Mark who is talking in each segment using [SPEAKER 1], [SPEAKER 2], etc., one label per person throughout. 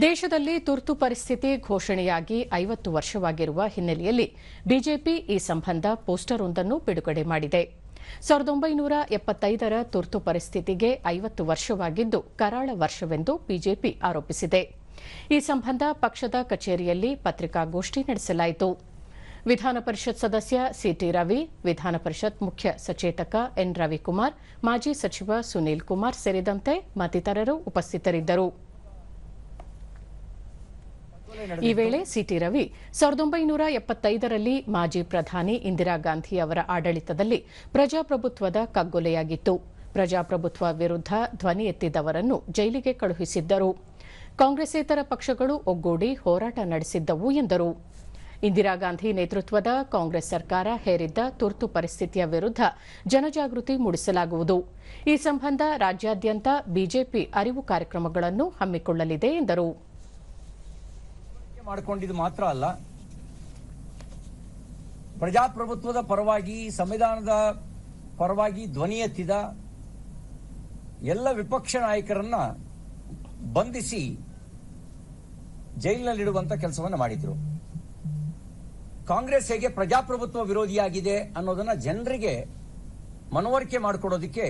[SPEAKER 1] ದೇಶದಲ್ಲಿ ತುರ್ತು ಪರಿಸ್ಥಿತಿ ಘೋಷಣೆಯಾಗಿ ಐವತ್ತು ವರ್ಷವಾಗಿರುವ ಹಿನ್ನೆಲೆಯಲ್ಲಿ ಬಿಜೆಪಿ ಈ ಸಂಬಂಧ ಪೋಸ್ಟರ್ ಒಂದನ್ನು ಬಿಡುಗಡೆ ಮಾಡಿದೆ. ಸಾವಿರದ ಒಂಬೈನೂರ ಎಪ್ಪತ್ತೈದರ ತುರ್ತು ಪರಿಸ್ಥಿತಿಗೆ ಐವತ್ತು ವರ್ಷವಾಗಿದ್ದು ಕರಾಳ ವರ್ಷವೆಂದು ಬಿಜೆಪಿ ಆರೋಪಿಸಿದೆ. ಈ ಸಂಬಂಧ ಪಕ್ಷದ ಕಚೇರಿಯಲ್ಲಿ ಪತ್ರಿಕಾಗೋಷ್ಠಿ ನಡೆಸಲಾಯಿತು. ವಿಧಾನ ಪರಿಷತ್ ಸದಸ್ಯ ಸಿಟಿ ರವಿ, ವಿಧಾನ ಪರಿಷತ್ ಮುಖ್ಯ ಸಚೇತಕ ಎನ್. ರವಿಕುಮಾರ್, ಮಾಜಿ ಸಚಿವ ಸುನೀಲ್ ಕುಮಾರ್ ಸೇರಿದಂತೆ ಮತ್ತಿತರರು ಉಪಸ್ಥಿತರಿದ್ದರು. ಈ ವೇಳೆ ಸಿಟಿ ರವಿ ಸಾವಿರದ ಒಂಬೈನೂರ ಎಪ್ಪತ್ತೈದರಲ್ಲಿ ಮಾಜಿ ಪ್ರಧಾನಿ ಇಂದಿರಾ ಗಾಂಧಿ ಅವರ ಆಡಳಿತದಲ್ಲಿ ಪ್ರಜಾಪ್ರಭುತ್ವದ ಕಗ್ಗೊಲೆಯಾಗಿತ್ತು. ಪ್ರಜಾಪ್ರಭುತ್ವ ವಿರುದ್ಧ ಧ್ವನಿ ಎತ್ತಿದವರನ್ನು ಜೈಲಿಗೆ ಕಳುಹಿಸಿದ್ದರು. ಕಾಂಗ್ರೆಸ್ಸೇತರ ಪಕ್ಷಗಳು ಒಗ್ಗೂಡಿ ಹೋರಾಟ ನಡೆಸಿದ್ದವು ಎಂದರು. ಇಂದಿರಾ ಗಾಂಧಿ ನೇತೃತ್ವದ ಕಾಂಗ್ರೆಸ್ ಸರ್ಕಾರ ಹೇರಿದ್ದ ತುರ್ತು ಪರಿಸ್ಥಿತಿಯ ವಿರುದ್ಧ ಜನಜಾಗೃತಿ ಮೂಡಿಸಲಾಗುವುದು. ಈ ಸಂಬಂಧ ರಾಜ್ಯಾದ್ಯಂತ ಬಿಜೆಪಿ ಅರಿವು ಕಾರ್ಯಕ್ರಮಗಳನ್ನು ಹಮ್ಮಿಕೊಳ್ಳಲಿದೆ ಎಂದರು.
[SPEAKER 2] ಮಾಡಿಕೊಂಡಿದ್ದು ಮಾತ್ರ ಅಲ್ಲ, ಪ್ರಜಾಪ್ರಭುತ್ವದ ಪರವಾಗಿ, ಸಂವಿಧಾನದ ಪರವಾಗಿ ಧ್ವನಿ ಎತ್ತಿದ ಎಲ್ಲ ವಿಪಕ್ಷ ನಾಯಕರನ್ನ ಬಂಧಿಸಿ ಜೈಲಿನಲ್ಲಿಡುವಂತ ಕೆಲಸವನ್ನು ಮಾಡಿದ್ರು. ಕಾಂಗ್ರೆಸ್ ಹೇಗೆ ಪ್ರಜಾಪ್ರಭುತ್ವ ವಿರೋಧಿಯಾಗಿದೆ ಅನ್ನೋದನ್ನ ಜನರಿಗೆ ಮನವರಿಕೆ ಮಾಡಿಕೊಡೋದಕ್ಕೆ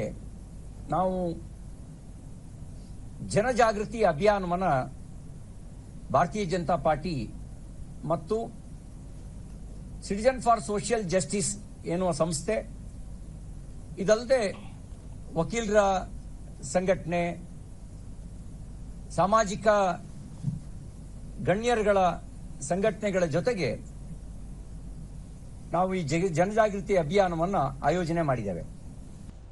[SPEAKER 2] ನಾವು ಜನಜಾಗೃತಿ ಅಭಿಯಾನವನ್ನ ಭಾರತೀಯ ಜನತಾ ಪಾರ್ಟಿ ಮತ್ತು ಸಿಟಿಜನ್ ಫಾರ್ ಸೋಷಿಯಲ್ ಜಸ್ಟಿಸ್ ಎನ್ನುವ ಸಂಸ್ಥೆ, ಇದಲ್ಲದೆ ವಕೀಲರ ಸಂಘಟನೆ, ಸಾಮಾಜಿಕ ಗಣ್ಯರುಗಳ ಸಂಘಟನೆಗಳ ಜೊತೆಗೆ ನಾವು ಈ ಜಗ- ಜನಜಾಗೃತಿ ಅಭಿಯಾನವನ್ನು ಆಯೋಜನೆ ಮಾಡಿದ್ದೇವೆ.